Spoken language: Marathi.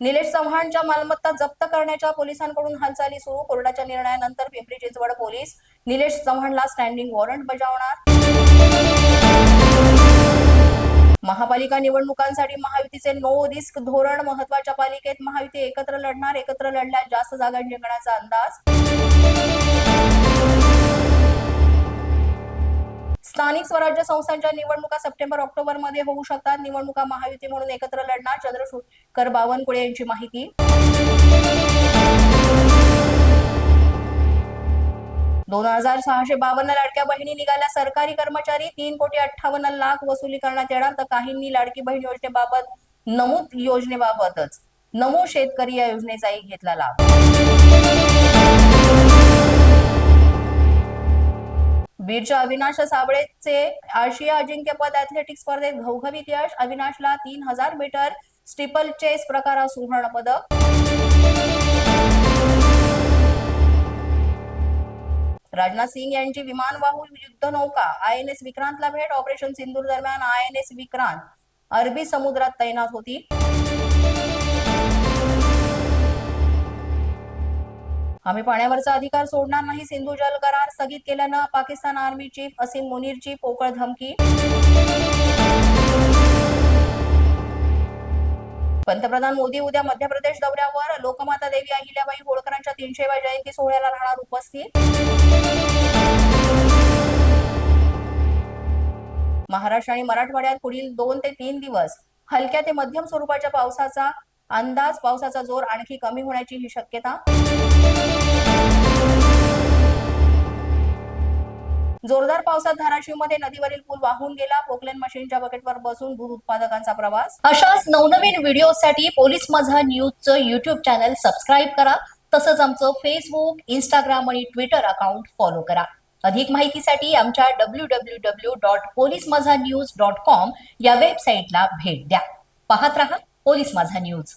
निलेश चव्हाणच्या मालमत्ता जप्त करण्याच्या पोलिसांकडून हालचाली सुरू. कोर्टाच्या निर्णयानंतर पिंपरी चिंचवड पोलीस निलेश चव्हाणला स्टँडिंग वॉरंट बजावणार. महापालिका निवडणुकांसाठी महायुतीचे नो रिस्क धोरण महत्त्वाच्या पालिकेत महायुती एकत्र लढणार. एकत्र लढल्यास जास्त जागा जिंकण्याचा अंदाज. स्थानिक स्वराज्य संस्थांच्या निवडणुका सप्टेंबर ऑक्टोबरमध्ये होऊ शकतात. निवडणुका महायुती म्हणून एकत्र लढणार चंद्रशेखर बावनकुळे यांची माहिती. दोन हजार सहाशे बावन्न लाडक्या बहिणी निघाल्या. सरकारी कर्मचारी तीन कोटी अठ्ठावन्न लाख वसुली करण्यात येणार. तर काहींनी लाडकी बहीण योजनेबाबत नमूद योजनेबाबतच नमो शेतकरी या योजनेचाही घेतला लाभ. बीडच्या अविनाश साबळेचे आशिया अजिंक्यपद ऍथलेटिक्स स्पर्धेत घवघवीत यश. अविनाशला तीन हजार मीटर स्टिपल चेस प्रकारात सुवर्ण पदक. राजनाथ सिंग यांची विमानवाहू युद्धनौका आय एन एस विक्रांतला भेट. ऑपरेशन सिंदूर दरम्यान आय एन एस विक्रांत. अरबी समुद्रात तैनात होती. आम्ही पाण्यावरचा अधिकार सोडणार नाही सिंधू जल करार स्थगित केल्यानं पाकिस्तान आर्मी चीफ असीम मुनीरची पोकळ धमकी. पंतप्रधान मोदी उद्या मध्य प्रदेश दौऱ्यावर लोकमाता देवी अहिल्याबाई होळकरांच्या तीनशेव्या जयंती सोहळ्याला राहणार उपस्थित. महाराष्ट्र आणि मराठवाड्यात पुढील दोन ते तीन दिवस हलक्या ते मध्यम स्वरूपाच्या पावसाचा अंदाज पावसाचा जोर आणखी कमी होण्याची ही शक्यता. जोरदार पावसात धाराशिवमध्ये नदीवरील पूल वाहून गेला. पोकलेन मशीनच्या बकेटवर बसून दूध उत्पादकांचा प्रवास. अशाच नवनवीन व्हिडिओसाठी पोलीस माझा न्यूजचं युट्यूब चॅनल सबस्क्राईब करा. तसंच आमचं फेसबुक इंस्टाग्राम आणि ट्विटर अकाउंट फॉलो करा. अधिक माहितीसाठी आमच्या W W W dot police Majha news dot com या वेबसाईटला भेट द्या. पाहत रहा पोलीस माझा न्यूज